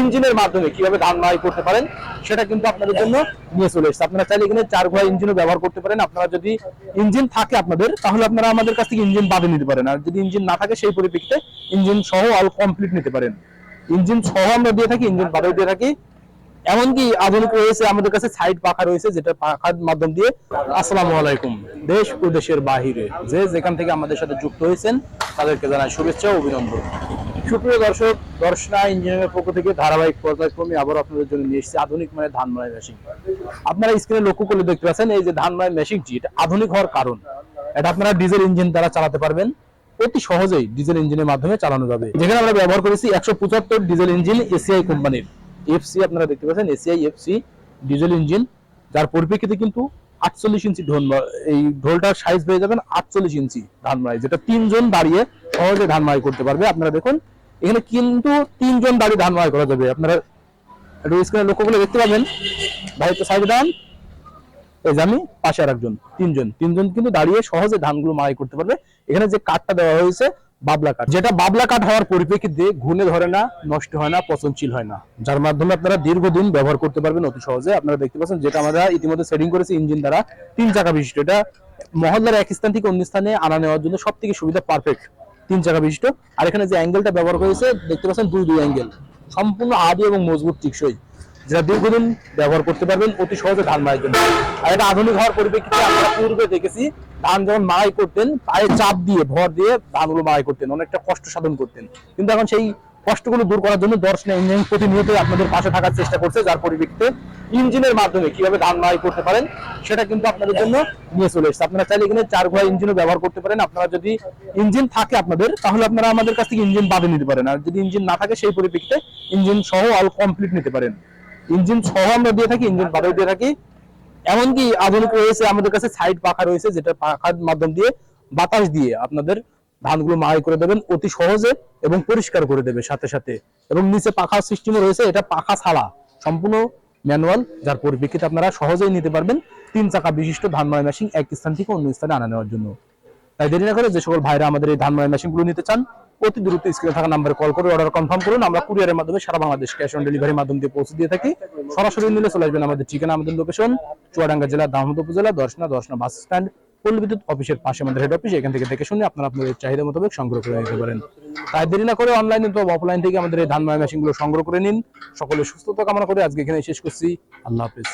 ইঞ্জিনের মাধ্যমে কীভাবে ধান মাড়াই করতে পারেন, সেটা কিন্তু আপনাদের জন্য নিয়ে চলে এসেছে। আপনারা চাইলে এখানে চার ঘোড়া ইঞ্জিনও ব্যবহার করতে পারেন। আপনারা যদি ইঞ্জিন থাকে আপনাদের, তাহলে আপনারা আমাদের কাছ থেকে ইঞ্জিন বাদে নিতে পারেন। আর যদি ইঞ্জিন না থাকে, সেই পরিপ্রেক্ষিতে ইঞ্জিন সহ অল কমপ্লিট নিতে পারেন। ইঞ্জিন সহ আমরা দিয়ে থাকি, ইঞ্জিন বাদেও দিয়ে থাকি। এমনকি আধুনিক রয়েছে, আমাদের কাছে সাইড পাখা রয়েছে, যেটা পাখার মাধ্যম দিয়ে। আসসালামু আলাইকুম। দেশ ও দেশের বাহিরে যে যেখান থেকে আমাদের সাথে যুক্ত হয়েছেন, তাদেরকে জানাই শুভেচ্ছা অভিনন্দন। সুপ্রিয় দর্শক, দর্শনা ইঞ্জিনিয়ারের পক্ষ থেকে ধারাবাহিক পর্যায়ক্রমে আবার আপনাদের জন্য নিয়ে এসেছি আধুনিক মানে ধান মারাই মেশিন। আপনারা স্ক্রিনে লক্ষ্য করলে দেখতে পাচ্ছেন, এই যে ধান মারাই মেশিনটি এটা আধুনিক হওয়ার কারণ। এটা আপনারা ডিজেল ইঞ্জিন দ্বারা চালাতে পারবেন। অতি সহজেই ডিজেল ইঞ্জিনের মাধ্যমে চালানো যাবে। যেখানে আমরা ব্যবহার করেছি একশো পঁচাত্তর ডিজেল ইঞ্জিন এসিআই কোম্পানির এফসি আপনারা দেখতে পাচ্ছেন এসিআই এফসি ডিজেল ইঞ্জিন যার পরিপ্রেক্ষিতে কিন্তু আটচল্লিশ ইঞ্চি ঢোল, এই ঢোলটার সাইজ পেয়ে যাবেন আটচল্লিশ ইঞ্চি ধান মারাই যেটা তিনজন দাঁড়িয়ে সহজে ধান মারাই করতে পারবে। আপনারা দেখুন, এখানে কিন্তু তিনজন দাঁড়িয়ে ধান মারাই করা যাবে। আপনারা একটু স্ক্রিনে লক্ষ্য করে দেখতে পাবেন ভাই একটু সাইডে দাঁড়ান এই যে আমি, পাশে আর একজন তিনজন। তিনজন কিন্তু দাঁড়িয়ে সহজে ধানগুলো মারাই করতে পারবে। এখানে যে কাঠটা দেওয়া হয়েছে, বাবলা কাঠ। যেটা বাবলা কাঠ হওয়ার পরিপ্রেক্ষিতে ঘুনে ধরে না, নষ্ট হয় না, পচনশীল হয় না। যার মাধ্যমে আপনারা দীর্ঘদিন ব্যবহার করতে পারবেন অতি সহজে। আপনারা দেখতে পাচ্ছেন, যেটা আমরা ইতিমধ্যে সেটিং করেছি ইঞ্জিন দ্বারা, তিন চাকা বিশিষ্ট। এটা মহল্লার এক স্থান থেকে অন্য স্থানে আনা নেওয়ার জন্য সব থেকে সুবিধা পারফেক্ট তিন চাকা বিশিষ্ট। আর এখানে যে অ্যাঙ্গেলটা ব্যবহার করেছে দেখতে পাচ্ছেন দুই দুই অ্যাঙ্গেল সম্পূর্ণ আদি এবং মজবুত টিকসই, যেটা দীর্ঘদিন ব্যবহার করতে পারবেন, অতি সহজে ধান মারার জন্য। আর এটা আধুনিক হওয়ার পরিপ্রেক্ষিতে আমরা পূর্বে দেখেছি, ধান যখন মারাই করতেন, পায়ে চাপ দিয়ে, ভর দিয়ে ধানগুলো মারাই করতেন, অনেকটা কষ্ট সাধন করতেন। কিন্তু এখন সেই কষ্টগুলো দূর করার জন্য দর্শন ইঞ্জিন প্রতিনিয়ত আপনাদের পাশে থাকার চেষ্টা করছে, যার পরিপ্রেক্ষিতে ইঞ্জিনের মাধ্যমে কীভাবে ধান মারাই করতে পারেন, সেটা কিন্তু আপনাদের জন্য নিয়ে চলে এসেছে। আপনারা চাইলে এখানে চার ঘোড়া ইঞ্জিনও ব্যবহার করতে পারেন। আপনারা যদি ইঞ্জিন থাকে আপনাদের, তাহলে আপনারা আমাদের কাছ থেকে ইঞ্জিন বাদে নিতে পারেন। আর যদি ইঞ্জিন না থাকে, সেই পরিপ্রেক্ষিতে ইঞ্জিন সহ অল কমপ্লিট নিতে পারেন। ইঞ্জিন সহ আমরা দিয়ে থাকি, ইঞ্জিন বাদেও দিয়ে থাকি। এমনকি আধুনিক রয়েছে, আমাদের কাছে সাইড পাখা রয়েছে, যেটা পাখার মাধ্যম দিয়ে বাতাস দিয়ে আপনাদের ধানগুলো মাড়াই করে দেবেন, অতি সহজে এবং পরিষ্কার করে দেবে সাথে সাথে। এবং নিচে পাখা সিস্টেমও রয়েছে, এটা পাখা ছাড়া, সম্পূর্ণ ম্যানুয়াল, যার পরিপ্রেক্ষিতে আপনারা সহজেই নিতে পারবেন তিন চাকা বিশিষ্ট ধান ময় মেশিন এক স্থান থেকে অন্য স্থানে আনা নেওয়ার জন্য। তাই দেরি না করে যে সকল ভাইরা আমাদের এই ধান ময় মেশিনগুলো নিতে চান, অতি দ্রুত স্ক্রিনে থাকা নাম্বারে কল করে অর্ডার কনফার্ম করুন। আমরা কুরিয়ারের মাধ্যমে সারা বাংলাদেশ ক্যাশ অন ডেলিভারির মাধ্যম দিয়ে পৌঁছে দিয়ে থাকি। সরাসরি নিলে চলে আসবেন আমাদের ঠিকানা, আমাদের লোকেশন চুয়াডাঙ্গা জেলা দামোদ উপজেলা, দর্শনা দর্শনা বাস স্ট্যান্ড পল্লী বিদ্যুৎ অফিসের পাশে আমাদের হেড অফিস এখান থেকে দেখে শুনে আপনারা আপনাদের চাহিদা মোতাবেক সংগ্রহ করে নিতে পারেন। তাই দেরি না করে অনলাইনে তো অফলাইন থেকে আমাদের এই ধান মেশিনগুলো সংগ্রহ করে নিন। সকলে সুস্থতা কামনা করে আজকে এখানে শেষ করছি। আল্লাহ হাফিজ।